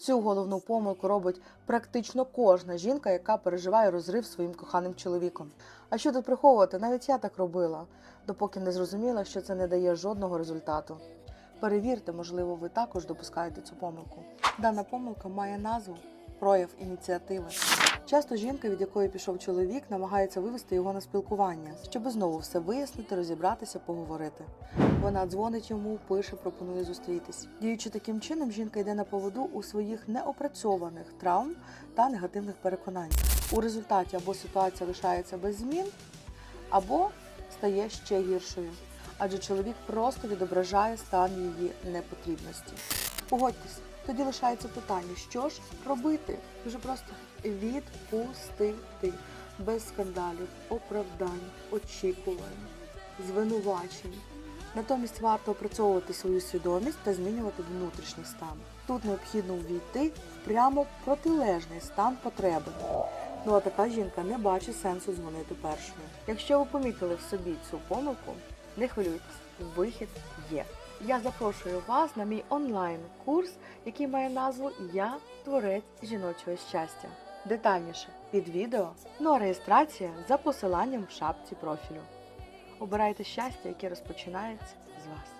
Цю головну помилку робить практично кожна жінка, яка переживає розрив своїм коханим чоловіком. А що тут приховувати? Навіть я так робила, допоки не зрозуміла, що це не дає жодного результату. Перевірте, можливо, ви також допускаєте цю помилку. Дана помилка має назву прояв ініціативи. Часто жінка, від якої пішов чоловік, намагається вивести його на спілкування, щоб знову все вияснити, розібратися, поговорити. Вона дзвонить йому, пише, пропонує зустрітись. Діючи таким чином, жінка йде на поводу у своїх неопрацьованих травм та негативних переконань. У результаті або ситуація лишається без змін, або стає ще гіршою, адже чоловік просто відображає стан її непотрібності. Погодьтесь, тоді лишається питання, що ж робити? Дуже просто відпустити без скандалів, оправдань, очікувань, звинувачень. Натомість варто опрацьовувати свою свідомість та змінювати внутрішній стан. Тут необхідно увійти в прямо протилежний стан потреби. Ну а така жінка не бачить сенсу дзвонити першою. Якщо ви помітили в собі цю помилку, не хвилюйтесь, вихід є. Я запрошую вас на мій онлайн-курс, який має назву Я творець жіночого щастя. Детальніше під відео, ну а реєстрація за посиланням в шапці профілю. Обирайте щастя, яке розпочинається з вас.